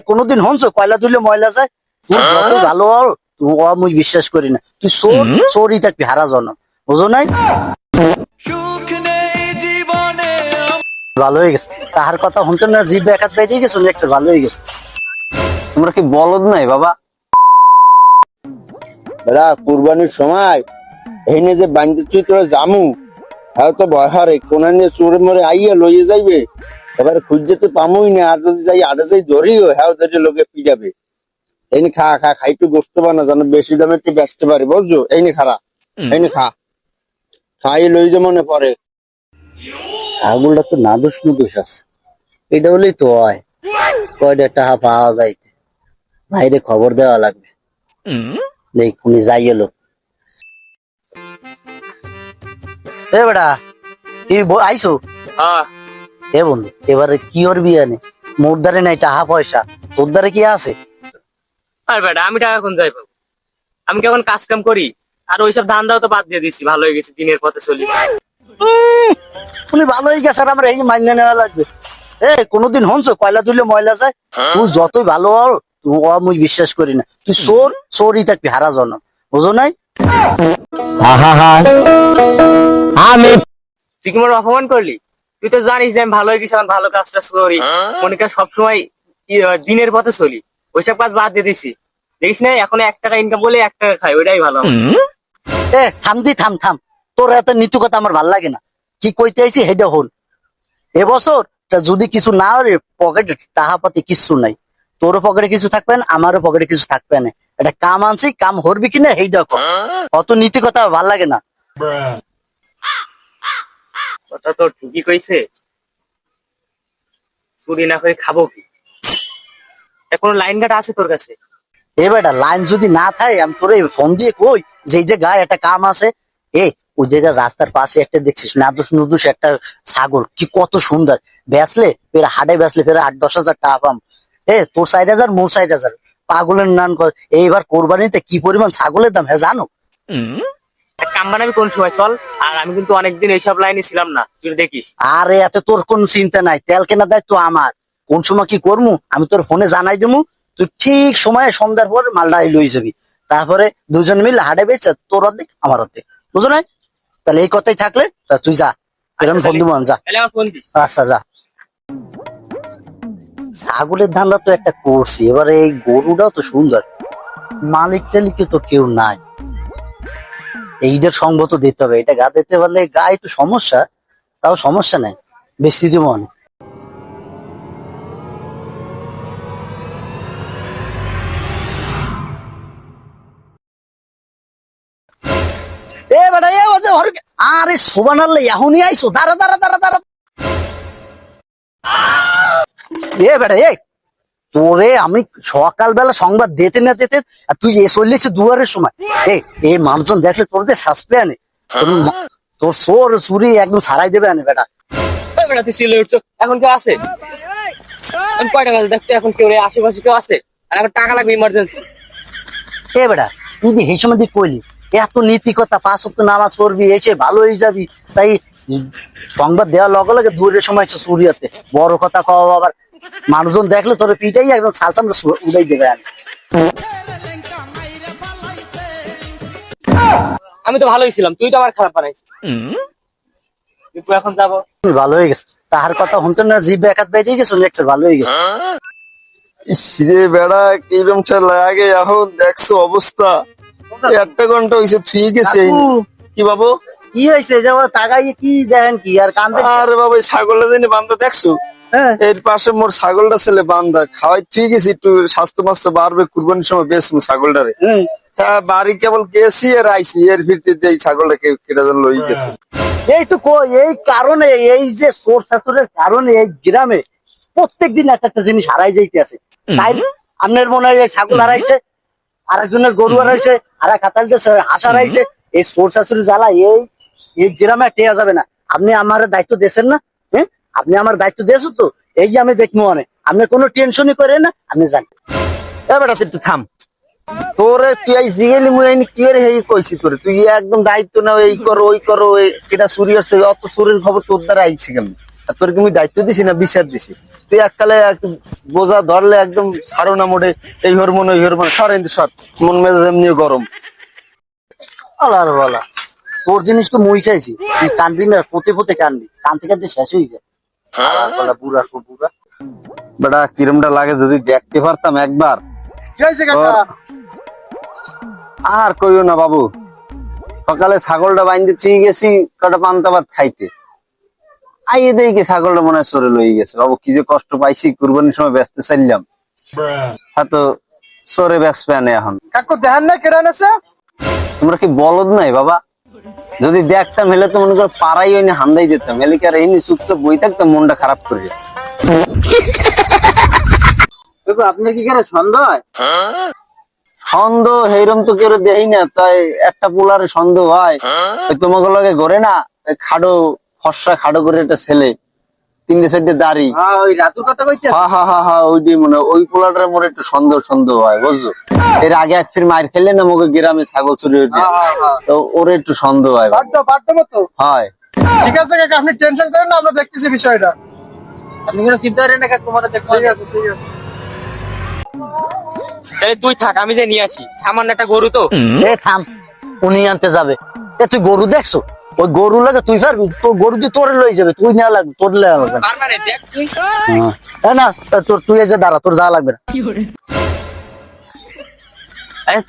কোনোদিন হনছো কয়লা তুললে ময়লা যায়। তুই যত ভালো ও মুই বিশ্বাস করি না। তুই চোর চোরই থাকবি হারা জন বুঝো নাই? সুখ নেই জীবনে ভালো হয়ে গেছে। তাহার কথা শুনতে না জিভ একাত বেরিয়ে গেছে ভালো হয়ে গেছে। তোমরা কি বলদ নাই বাবা? বেড়া কুরবানির সময় এনে যে বান্ধে তুই তোরা জামু। হ্যাঁ তো ভয় হরে কোন নিয়ে চোরে মরে আইয়া লইয়ে যাইবে। এবার খুঁজতে তো পামুই না আর যদি যাই আড়ে যাই ধরিও হ্যাঁ ধরে লোকে পিটাবে এই খা খা খাই একটু গোস্ত বানা যেন বেশি দামে একটু বেচতে পারি বুঝছ? এই নে খারা এই নে খা। খাই লই যে মনে পরে ছাগলটা তো নাদুস নুদুস আছে। এটা বলেই তো হয়। কয়টা টাকা পাওয়া যাইতে বাইরে খবর দেওয়া লাগবে। দেখ উনি যাই এলো। এ বেটা কি আইসো হ্যাঁ। এ বন্ধু এবারে কি ওর করবি আনে মোর দ্বারে নাই টাকা পয়সা তোর দ্বারে কি আছে? আর বেটা আমি টাকা কোন যাই পাবো? আমি কেমন কাজ কাম করি? আর ওইসব ধান দাও তো বাদ দিয়ে দিছি ভালো হয়ে গেছে দিনের পথে চলি। উনি ভালো হয়ে গেছে আর আমার এই মাইনে নেওয়া লাগবে। এ কোনোদিন হনছো? কয়লা তুললে ময়লা যায়? তুই যতই ভালো তুই ও বিশ্বাস করি না। তুই চোর চোরই থাকবি হারা জন বুঝো নাই? আমি তুই কি মোর অপমান করলি? তুই তো জানিস যে আমি ভালো হয়ে গেছি এখন ভালো কাজ টাজ করি মনে কর সবসময় দিনের পথে চলি। ওইসব কাজ বাদ দিয়ে দিছি। দেখিস না এখন এক টাকা ইনকাম বলে এক টাকা খাই ওইটাই ভালো এ থাম দি থাম থাম। তোর এত নীতি কথা আমার ভালো লাগে না। কি কইতে আইছি হেডে হল। এবছর যদি কিছু না হরে পকেটে টাকা পাতি কিছু নাই। তোরও পকেটে কিছু থাকবে না আমারও পকেটে কিছু থাকবে না। এটা কাম আনছি কাম হরবি কিনা হেইডা কর অত নীতি কথা ভালো লাগে না। কথা তো ঠিকই কইছে। চুরি না করে খাব কি? এখন লাইন কাটা আছে তোর কাছে? এ বেটা লাইন যদি না থাকে আমি তোরে ফোন দিয়ে কই যে যে গায়ে একটা কাম আছে এ ওই জায়গায় রাস্তার পাশে একটা দেখছিস নাদুস নুদুস একটা ছাগল কি কত সুন্দর। বেচলে ফের হাটে বেচলে ফের আট দশ হাজার টাকা পাম। এ তোর সাইড হাজার মোর সাইড হাজার। পাগলের নান কর। এইবার কোরবানিতে কি পরিমাণ ছাগলের দাম হ্যাঁ জানো? কাম বানাবি কোন সময়? চল। আর আমি কিন্তু অনেকদিন এইসব লাইনে ছিলাম না। তুই দেখিস। আরে এত তোর কোন চিন্তা নাই? তেল কেনা দায়িত্ব আমার। কোন সময় কি করমু? আমি তোর ফোনে জানাই দেবো তুই ঠিক সময়ে সন্ধ্যার পর মালটা লই যাবি। তারপরে দুজন মিলে হাটে বেচে তোর অর্ধেক আমার অর্ধেক। বুঝো নাই? তাহলে এই কথাই থাকলে তা তুই যা। এরকম আচ্ছা, বন্ধু মন যা। আচ্ছা যা। ছাগলের ধান্দা তো একটা করছি। এবারে এই গরুটাও তো সুন্দর। মালিক টালিকে তো কেউ নাই। এইটার সঙ্গ তো দিতে হবে। এটা গা দিতে পারলে গা একটু সমস্যা, তাও সমস্যা নাই। দিব অনেক। এ বেটা হর আরে সোবান আল্লাহ এখনই আইসো। দাঁড়া দাঁড়া দাঁড়া দাঁড়া। এ বেটা এ তোরে আমি সকালবেলা সংবাদ দিতে না দিতে আর তুই এ চললেছে দুয়ারের সময়। এ এই মানুষজন দেখলে তোর যে শাস্তি আনে তোর সোর চুরি একদম ছাড়াই দেবে আনে বেটা। বেটা তুই চিল্লে উঠছো। এখন কেউ আছে? কয়টা বাজে দেখতে এখন কেউ আশেপাশে কেউ আছে? আর আমার টাকা লাগবে ইমার্জেন্সি এ বেটা তুই এই সময় দিয়ে কইলি এত নীতিকতা পাঁচ সপ্ত নামাজ পড়বি এসে ভালো হয়ে যাবি তাই সংবাদ দেওয়ার লগে লগে দূরের সময় এসে সুরিয়াতে বড় কথা কওয়া আবার মানুষজন দেখলে তোর পিটাই একদম ছাল চামড়া উড়াই দেবে আনে আমি তো ভালোই ছিলাম তুই তো আমার খারাপ বানাইছিস। তুই এখন যাব। ভালো হয়ে গেছে তাহার কথা শুনতে না জিভ একাত বেরিয়ে গেছে লেকচার ভালো হয়ে গেছে। ইসরে বেড়া কিরম লাগে এখন দেখছ অবস্থা। একটা ঘণ্টা হয়েছে থুয়ে গেছে কি বাবু? কি হয়েছে যে তাকাইয়ে কি দেখেন কি আর কান্দে আরে বাবা এই ছাগলটা বান্ধা দেখছ? এর পাশে মোর ছাগলটা ছেলে বান্ধা খাওয়াই ঠিক আছে একটু স্বাস্থ্য মাস্ত বাড়বে কুরবানির সময় বেশ ছাগলটারে। তা বাড়ি কেবল গেছি আর আইছি এর ভিত্তিতে এই ছাগলটাকে কেটে যেন লই গেছে। এই তো কই এই কারণে এই যে সোর শাশুড়ের কারণে এই গ্রামে প্রত্যেক দিন একটা একটা জিনিস হারাই যাইতে আছে তাই আপনার মনে হয় এই ছাগল হারাইছে আরেকজনের গরু হারাইছে আর এক হাতাল হাঁস হারাইছে এই সোর শাশুড়ি জ্বালা এই এই গ্রামে টেয়া যাবে না। আপনি আমার দায়িত্ব দিয়েছেন না? হ্যাঁ আপনি আমার দায়িত্ব দিয়েছ তো এই যে আমি দেখব অনেক। আপনি কোনো টেনশনই করেন না আপনি জান। এ বেটা তুই একটু থাম। তোরে তুই এই জিগেলি মুই আইনি কি রে হেই কইছি তোরে? তুই একদম দায়িত্ব নাও এই করো ওই করো এই- এটা চুরি হচ্ছে অত চুরির খবর তোর দ্বারা আইছে কেমন? আর তোর কি মুই দায়িত্ব দিছি না বিচার দিছি? তুই এককালে এক বোঝা ধরলে একদম ছাড়ো না মোড়ে এই হরমোন ওই হরমোন। সর এমনি সর মন মেজাজ এমনি গরম। আল্লাহ রে বলা তোর জিনিস তো মুই খাইছি তুই কানবি না পোতে পোতে কানবি কানতে কানতে শেষ হয়ে যায়। বুড়া বেটা কিরমটা লাগে যদি দেখতে পারতাম একবার। আর কইও না বাবু। সকালে ছাগলটা বাইন্দে চিয়ে গেছি কটা পান্তা ভাত খাইতে। আইয়ে দেখি ছাগলটা মনে হয় সরে লই গেছে। বাবু কি যে কষ্ট পাইছি কুরবানির সময় ব্যস্ত চাইলাম হয়তো সরে ব্যস্ত এখন। কাকু দেখান না কেডা নেছে তোমরা কি বলদ নাই বাবা? যদি দেখতাম হেলে তো মনে করো পাড়াই হইনি হান্দাই যেতাম। হেলে কি আর এমনি চুপচাপ বই থাকতাম মনটা খারাপ করে যেত। দেখো আপনার কি কেন সন্দেহ হয় সন্দেহ হেরম তো কেউ দেই না তাই একটা পোলার সন্দেহ হয়। তোমাকে লগে ঘরে না খাডো ফর্সা খাডো করে একটা ছেলে। তিনটে চারটে দাড়ি। হ্যাঁ ওই রাতুর কথা কইতে হা হা হা হা ওইটাই মনে ওই পোলাটার মনে একটু সন্দেহ সন্দেহ হয় বুঝছ? এর আগে এক ফির মায়ের খেলে না মুখে গ্রামে ছাগল চুরি হইতে। তো ওর একটু সন্দেহ হয়। হয়। ঠিক আছে কাকা আপনি টেনশন করেন না আমরা দেখতেছি বিষয়টা। আপনি কোনো চিন্তা করেন না তোমার দেখতে ঠিক আছে ঠিক আছে। তাহলে তুই থাক আমি যে নিয়ে আসি। সামান্য একটা গরু তো। এ থাম উনি আনতে যাবে। এ তুই গরু দেখছ? ওই গরু লাগে তুই পারবি তো গরু দিয়ে তোরে লই যাবে তুই নেওয়া লাগবে তোর লাগবে না। না দেখ তুই এ না তোর তুই যে দাঁড়া তোর যাওয়া লাগবে না।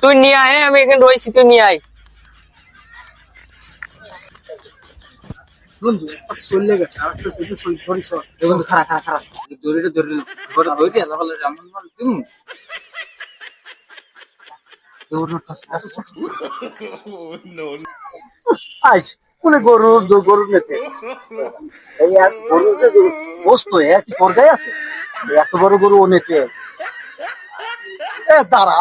তুই নিয়ে আয় আমি এখানে রয়েছি তুই নিয়ে আয়। বন্ধু চলে গেছে আর একটা শুধু সই ধরিস। বন্ধু খারাপ খারাপ খারাপ দড়িটা ধরে ধরে ধরে না বলে এমন বল তুমি আইস কোনে গরুর গরুর নেতে? এই এক গরু যে বস্তু এক পর্যায়ে আছে? এত বড় গরু ও নেতে আছে। দাঁড়া